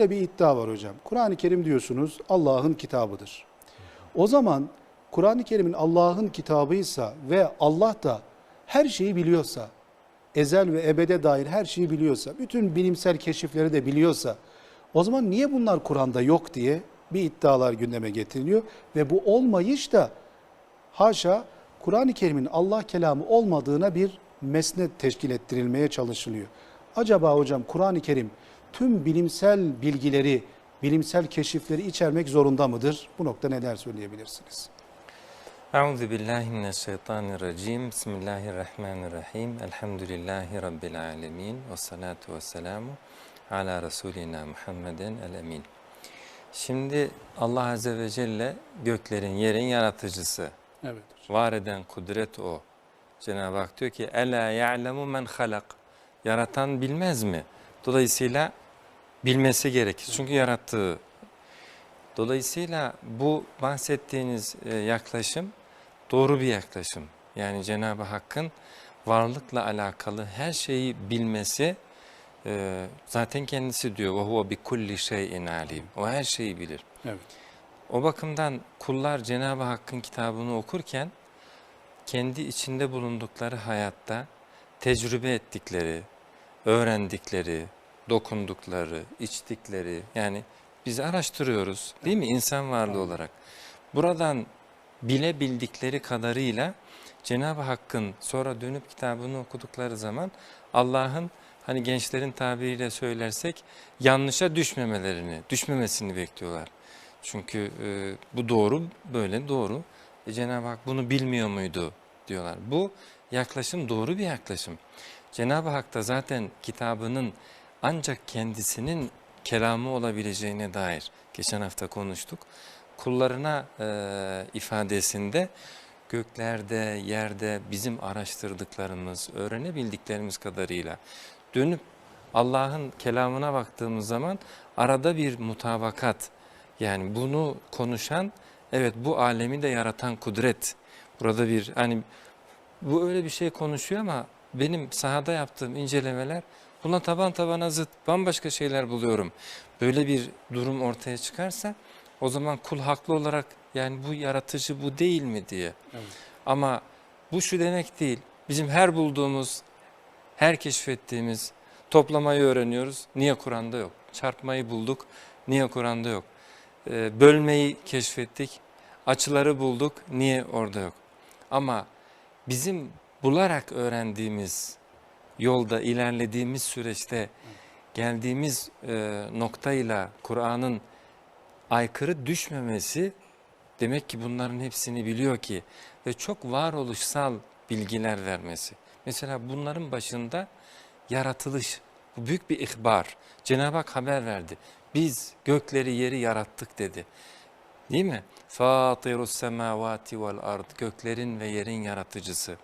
Şöyle bir iddia var hocam. Kur'an-ı Kerim diyorsunuz Allah'ın kitabıdır. O zaman Kur'an-ı Kerim'in Allah'ın kitabıysa ve Allah da her şeyi biliyorsa, ezel ve ebede dair her şeyi biliyorsa, bütün bilimsel keşifleri de biliyorsa, o zaman niye bunlar Kur'an'da yok diye bir iddialar gündeme getiriliyor ve bu olmayış da haşa Kur'an-ı Kerim'in Allah kelamı olmadığına bir mesnet teşkil ettirilmeye çalışılıyor. Acaba hocam Kur'an-ı Kerim tüm bilimsel bilgileri, bilimsel keşifleri içermek zorunda mıdır? Bu nokta neler söyleyebilirsiniz? Euzu billahi mineşşeytanirracim. Bismillahirrahmanirrahim. Elhamdülillahi rabbil alamin ve salatu vesselamu ala resulina Muhammeden el emin. Şimdi Allah azze ve celle göklerin, yerin yaratıcısı. Evet. Var eden kudret o. Cenab-ı Hak diyor ki ela ya'lemu men halak. Yaratan bilmez mi? Dolayısıyla bilmesi gerekir. Çünkü yarattığı. Dolayısıyla bu bahsettiğiniz e, yaklaşım doğru bir yaklaşım. Yani Cenab-ı Hakk'ın varlıkla alakalı her şeyi bilmesi e, zaten kendisi diyor ve huve bi kulli şeyin alim. O her şeyi bilir. Evet. O bakımdan kullar Cenab-ı Hakk'ın kitabını okurken kendi içinde bulundukları hayatta tecrübe ettikleri, öğrendikleri, dokundukları, içtikleri yani biz araştırıyoruz değil mi insan varlığı olarak. Buradan bilebildikleri kadarıyla Cenab-ı Hakk'ın sonra dönüp kitabını okudukları zaman Allah'ın hani gençlerin tabiriyle söylersek yanlışa düşmemelerini, düşmemesini bekliyorlar. Çünkü e, bu doğru, böyle doğru. E, Cenab-ı Hak bunu bilmiyor muydu diyorlar. Bu yaklaşım doğru bir yaklaşım. Cenab-ı Hak da zaten kitabının ancak kendisinin kelamı olabileceğine dair geçen hafta konuştuk. Kullarına e, ifadesinde göklerde, yerde bizim araştırdıklarımız, öğrenebildiklerimiz kadarıyla dönüp Allah'ın kelamına baktığımız zaman arada bir mutabakat yani bunu konuşan evet bu alemi de yaratan kudret. Burada bir hani bu öyle bir şey konuşuyor ama benim sahada yaptığım incelemeler buna taban tabana zıt bambaşka şeyler buluyorum. Böyle bir durum ortaya çıkarsa o zaman kul haklı olarak yani bu yaratıcı bu değil mi diye. Evet. Ama bu şu demek değil. Bizim her bulduğumuz, her keşfettiğimiz toplamayı öğreniyoruz. Niye Kur'an'da yok? Çarpmayı bulduk. Niye Kur'an'da yok? Ee, bölmeyi keşfettik. Açıları bulduk. Niye orada yok? Ama bizim bularak öğrendiğimiz yolda ilerlediğimiz süreçte geldiğimiz e, noktayla Kur'an'ın aykırı düşmemesi demek ki bunların hepsini biliyor ki ve çok varoluşsal bilgiler vermesi. Mesela bunların başında yaratılış, bu büyük bir ihbar. Cenab-ı Hak haber verdi. Biz gökleri yeri yarattık dedi. Değil mi? Fatirus semavati vel ard. Göklerin ve yerin yaratıcısı.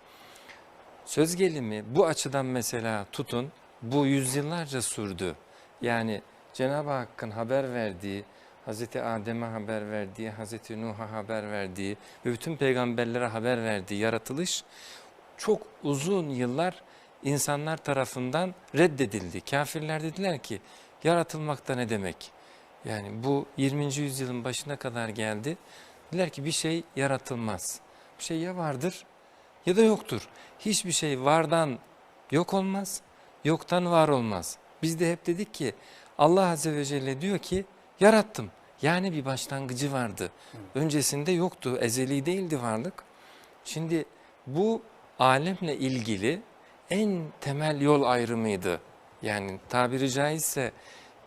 Söz gelimi bu açıdan mesela tutun bu yüzyıllarca sürdü. Yani Cenab-ı Hakk'ın haber verdiği, Hazreti Adem'e haber verdiği, Hazreti Nuh'a haber verdiği ve bütün peygamberlere haber verdiği yaratılış çok uzun yıllar insanlar tarafından reddedildi. Kafirler dediler ki yaratılmakta ne demek? Yani bu 20. yüzyılın başına kadar geldi. Dediler ki bir şey yaratılmaz. Bir şey ya vardır ya da yoktur. Hiçbir şey vardan yok olmaz, yoktan var olmaz. Biz de hep dedik ki Allah Azze ve Celle diyor ki yarattım. Yani bir başlangıcı vardı. Öncesinde yoktu, ezeli değildi varlık. Şimdi bu alemle ilgili en temel yol ayrımıydı. Yani tabiri caizse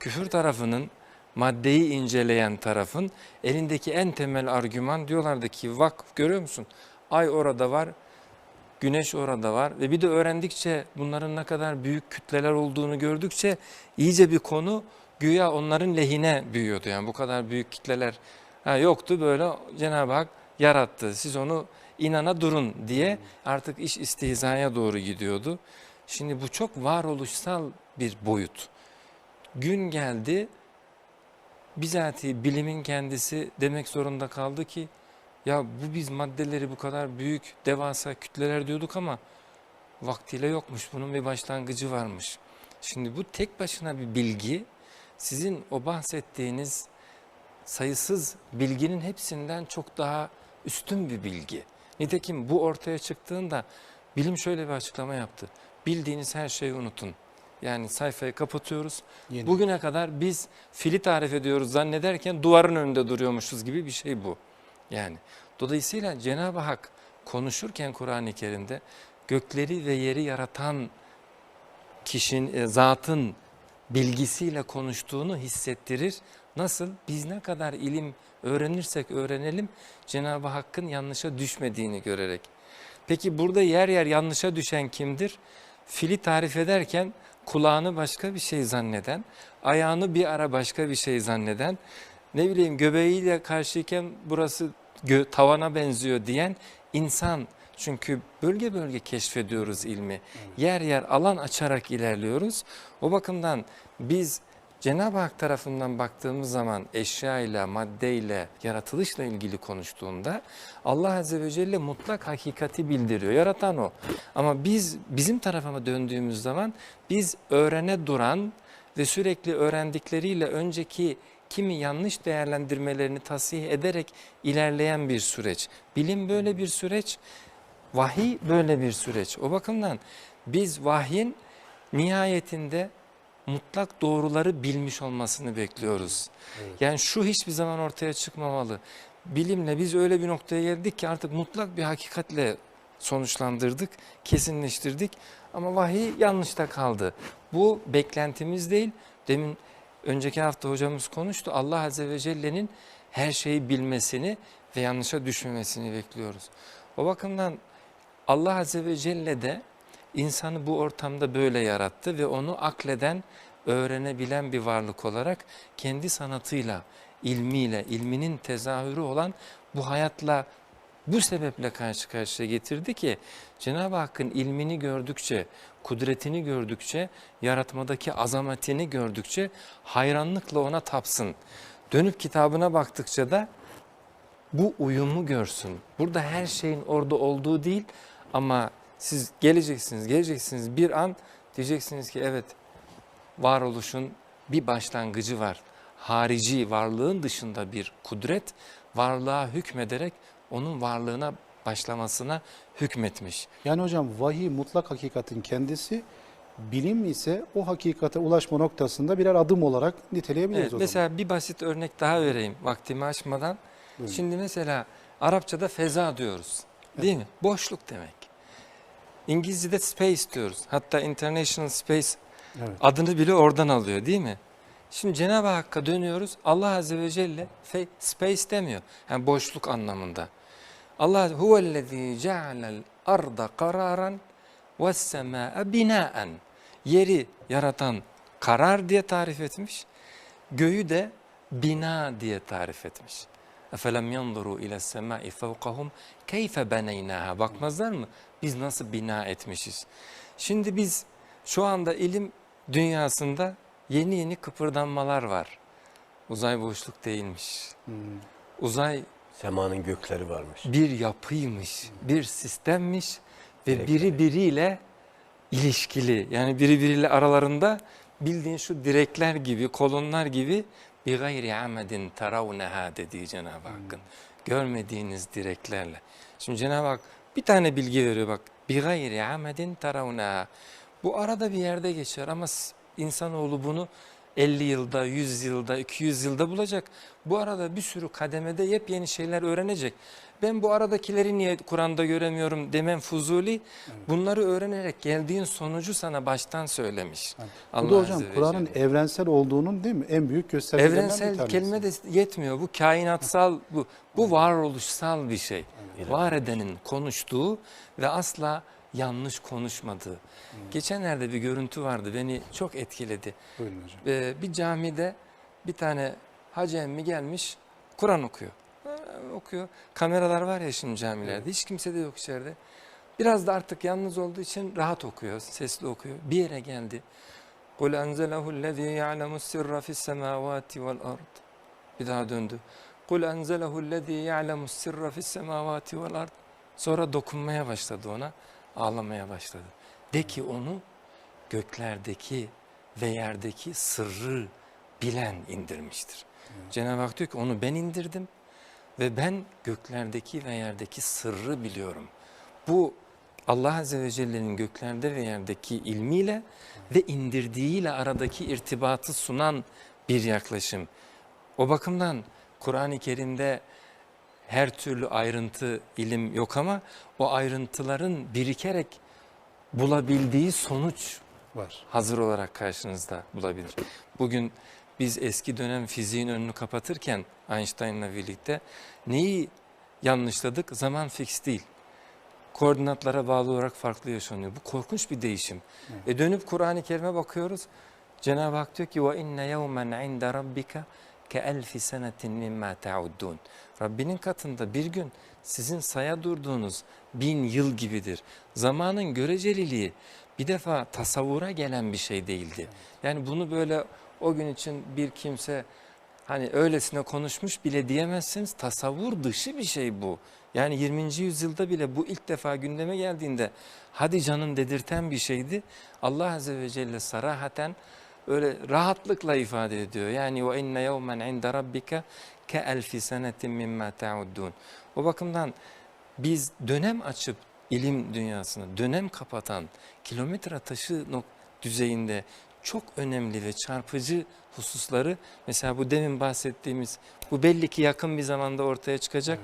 küfür tarafının maddeyi inceleyen tarafın elindeki en temel argüman diyorlardı ki bak görüyor musun? Ay orada var, güneş orada var ve bir de öğrendikçe bunların ne kadar büyük kütleler olduğunu gördükçe iyice bir konu güya onların lehine büyüyordu. Yani bu kadar büyük kitleler ha, yoktu böyle Cenab-ı Hak yarattı. Siz onu inana durun diye artık iş istihzaya doğru gidiyordu. Şimdi bu çok varoluşsal bir boyut. Gün geldi bizatihi bilimin kendisi demek zorunda kaldı ki ya bu biz maddeleri bu kadar büyük devasa kütleler diyorduk ama vaktiyle yokmuş bunun bir başlangıcı varmış. Şimdi bu tek başına bir bilgi sizin o bahsettiğiniz sayısız bilginin hepsinden çok daha üstün bir bilgi. Nitekim bu ortaya çıktığında bilim şöyle bir açıklama yaptı. Bildiğiniz her şeyi unutun. Yani sayfayı kapatıyoruz. Yeni. Bugüne kadar biz fili tarif ediyoruz zannederken duvarın önünde duruyormuşuz gibi bir şey bu. Yani dolayısıyla Cenab-ı Hak konuşurken Kur'an-ı Kerim'de gökleri ve yeri yaratan kişinin, e, zatın bilgisiyle konuştuğunu hissettirir. Nasıl? Biz ne kadar ilim öğrenirsek öğrenelim Cenab-ı Hakk'ın yanlışa düşmediğini görerek. Peki burada yer yer yanlışa düşen kimdir? Fili tarif ederken kulağını başka bir şey zanneden, ayağını bir ara başka bir şey zanneden, ne bileyim göbeğiyle karşıyken burası gö- tavana benziyor diyen insan. Çünkü bölge bölge keşfediyoruz ilmi. Yer yer alan açarak ilerliyoruz. O bakımdan biz Cenab-ı Hak tarafından baktığımız zaman eşyayla, maddeyle, yaratılışla ilgili konuştuğunda Allah Azze ve Celle mutlak hakikati bildiriyor. Yaratan o. Ama biz bizim tarafıma döndüğümüz zaman biz öğrene duran ve sürekli öğrendikleriyle önceki kimi yanlış değerlendirmelerini tasih ederek ilerleyen bir süreç. Bilim böyle bir süreç, vahiy böyle bir süreç. O bakımdan biz vahyin nihayetinde mutlak doğruları bilmiş olmasını bekliyoruz. Yani şu hiçbir zaman ortaya çıkmamalı. Bilimle biz öyle bir noktaya geldik ki artık mutlak bir hakikatle sonuçlandırdık, kesinleştirdik. Ama vahiy yanlışta kaldı. Bu beklentimiz değil. Demin önceki hafta hocamız konuştu. Allah Azze ve Celle'nin her şeyi bilmesini ve yanlışa düşmemesini bekliyoruz. O bakımdan Allah Azze ve Celle de insanı bu ortamda böyle yarattı ve onu akleden, öğrenebilen bir varlık olarak kendi sanatıyla, ilmiyle, ilminin tezahürü olan bu hayatla bu sebeple karşı karşıya getirdi ki Cenab-ı Hakk'ın ilmini gördükçe, kudretini gördükçe, yaratmadaki azametini gördükçe hayranlıkla ona tapsın. Dönüp kitabına baktıkça da bu uyumu görsün. Burada her şeyin orada olduğu değil ama siz geleceksiniz, geleceksiniz bir an diyeceksiniz ki evet varoluşun bir başlangıcı var. Harici varlığın dışında bir kudret varlığa hükmederek onun varlığına başlamasına hükmetmiş. Yani hocam vahiy mutlak hakikatin kendisi, bilim ise o hakikate ulaşma noktasında birer adım olarak niteleyebiliriz Evet, o zaman. mesela bir basit örnek daha vereyim vaktimi aşmadan. Buyurun. Şimdi mesela Arapçada feza diyoruz. Değil mi? Boşluk demek. İngilizce'de space diyoruz. Hatta International Space Evet. adını bile oradan alıyor değil mi? Şimdi Cenab-ı Hakk'a dönüyoruz. Allah Azze ve Celle space demiyor. Yani boşluk anlamında. Allah huvellezî cealel arda kararan ve semâe binâen. Yeri yaratan karar diye tarif etmiş. Göğü de bina diye tarif etmiş. Efelem yanzuru ile semai fevkahum keyfe beneynaha. Bakmazlar mı? Biz nasıl bina etmişiz? Şimdi biz şu anda ilim dünyasında yeni yeni kıpırdanmalar var. Uzay boşluk değilmiş. Hmm. Uzay Semanın gökleri varmış. bir yapıymış, bir sistemmiş ve Direkleri. biri biriyle ilişkili. Yani biri biriyle aralarında bildiğin şu direkler gibi, kolonlar gibi bir gayri amedin taravneha dediği Cenab-ı Hakk'ın. Görmediğiniz direklerle. Şimdi Cenab-ı Hak bir tane bilgi veriyor bak. Bir gayri amedin taravneha. Bu arada bir yerde geçer ama insanoğlu bunu 50 yılda, 100 yılda, 200 yılda bulacak. Bu arada bir sürü kademede yepyeni şeyler öğrenecek. Ben bu aradakileri niye Kur'an'da göremiyorum demem fuzuli. Bunları öğrenerek geldiğin sonucu sana baştan söylemiş. Evet. Allah Bu da hocam Kur'an'ın evrensel olduğunun değil mi? En büyük göstergelerinden bir Evrensel tanesi. kelime de yetmiyor. Bu kainatsal, bu, bu varoluşsal bir şey. Var edenin konuştuğu ve asla yanlış konuşmadığı. Geçenlerde bir görüntü vardı beni çok etkiledi. Buyurun hocam. Ee, bir camide bir tane hacı emmi gelmiş Kur'an okuyor. Ee, okuyor. Kameralar var ya şimdi camilerde. Hiç kimse de yok içeride. Biraz da artık yalnız olduğu için rahat okuyor, sesli okuyor. Bir yere geldi. قُلْ أَنْزَلَهُ الَّذ۪ي يَعْلَمُ السِّرَّ فِي السَّمَاوَاتِ وَالْأَرْضِ Bir daha döndü. قُلْ أَنْزَلَهُ الَّذ۪ي يَعْلَمُ السِّرَّ فِي السَّمَاوَاتِ وَالْأَرْضِ Sonra dokunmaya başladı ona, ağlamaya başladı. De ki onu göklerdeki ve yerdeki sırrı bilen indirmiştir. Cenab-ı Hak diyor ki onu ben indirdim ve ben göklerdeki ve yerdeki sırrı biliyorum. Bu Allah Azze ve Celle'nin göklerde ve yerdeki ilmiyle ve indirdiğiyle aradaki irtibatı sunan bir yaklaşım. O bakımdan Kur'an-ı Kerim'de her türlü ayrıntı, ilim yok ama o ayrıntıların birikerek bulabildiği sonuç Var. hazır olarak karşınızda bulabilir. Bugün biz eski dönem fiziğin önünü kapatırken Einstein'la birlikte neyi yanlışladık? Zaman fix değil. Koordinatlara bağlı olarak farklı yaşanıyor. Bu korkunç bir değişim. E dönüp Kur'an-ı Kerim'e bakıyoruz. Cenab-ı Hak diyor ki ve inne yevmen inde rabbika ke elfi senetin mimma. Rabbinin katında bir gün sizin saya durduğunuz bin yıl gibidir. Zamanın göreceliliği bir defa tasavvura gelen bir şey değildi. Yani bunu böyle o gün için bir kimse hani öylesine konuşmuş bile diyemezsiniz. Tasavvur dışı bir şey bu. Yani 20. yüzyılda bile bu ilk defa gündeme geldiğinde hadi canım dedirten bir şeydi. Allah Azze ve Celle sarahaten öyle rahatlıkla ifade ediyor. Yani ve inne yevmen inde rabbika ke elfi senetin mimma ta'uddun. O bakımdan biz dönem açıp ilim dünyasını dönem kapatan kilometre taşı düzeyinde çok önemli ve çarpıcı hususları mesela bu demin bahsettiğimiz bu belli ki yakın bir zamanda ortaya çıkacak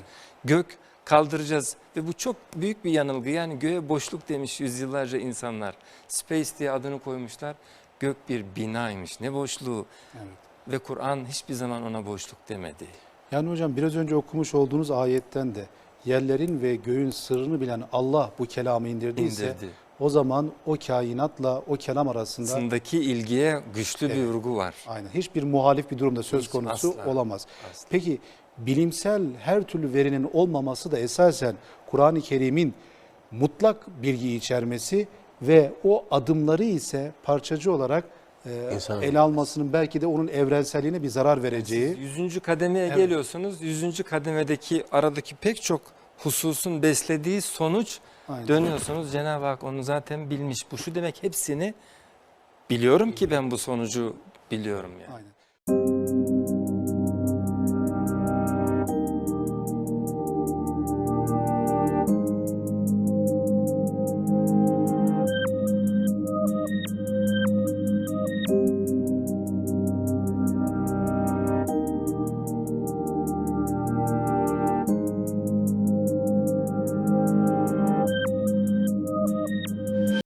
gök kaldıracağız ve bu çok büyük bir yanılgı yani göğe boşluk demiş yüzyıllarca insanlar space diye adını koymuşlar gök bir binaymış ne boşluğu Evet. ve Kur'an hiçbir zaman ona boşluk demedi. Yani hocam biraz önce okumuş olduğunuz ayetten de yerlerin ve göğün sırrını bilen Allah bu kelamı indirdiyse İndirdi. o zaman o kainatla o kelam arasında Arasındaki ilgiye güçlü bir Evet. vurgu var. aynen hiçbir muhalif bir durumda söz Hiç, konusu asla. olamaz. Asla. Peki bilimsel her türlü verinin olmaması da esasen Kur'an-ı Kerim'in mutlak bilgi içermesi ve o adımları ise parçacı olarak e, İnsan ele almasının belki de onun evrenselliğine bir zarar vereceği. Siz yüzüncü kademeye Evet. geliyorsunuz. Yüzüncü kademedeki aradaki pek çok hususun beslediği sonuç Aynen. dönüyorsunuz. Cenab-ı Hak onu zaten bilmiş. Bu şu demek hepsini biliyorum ki ben bu sonucu biliyorum yani. Aynen.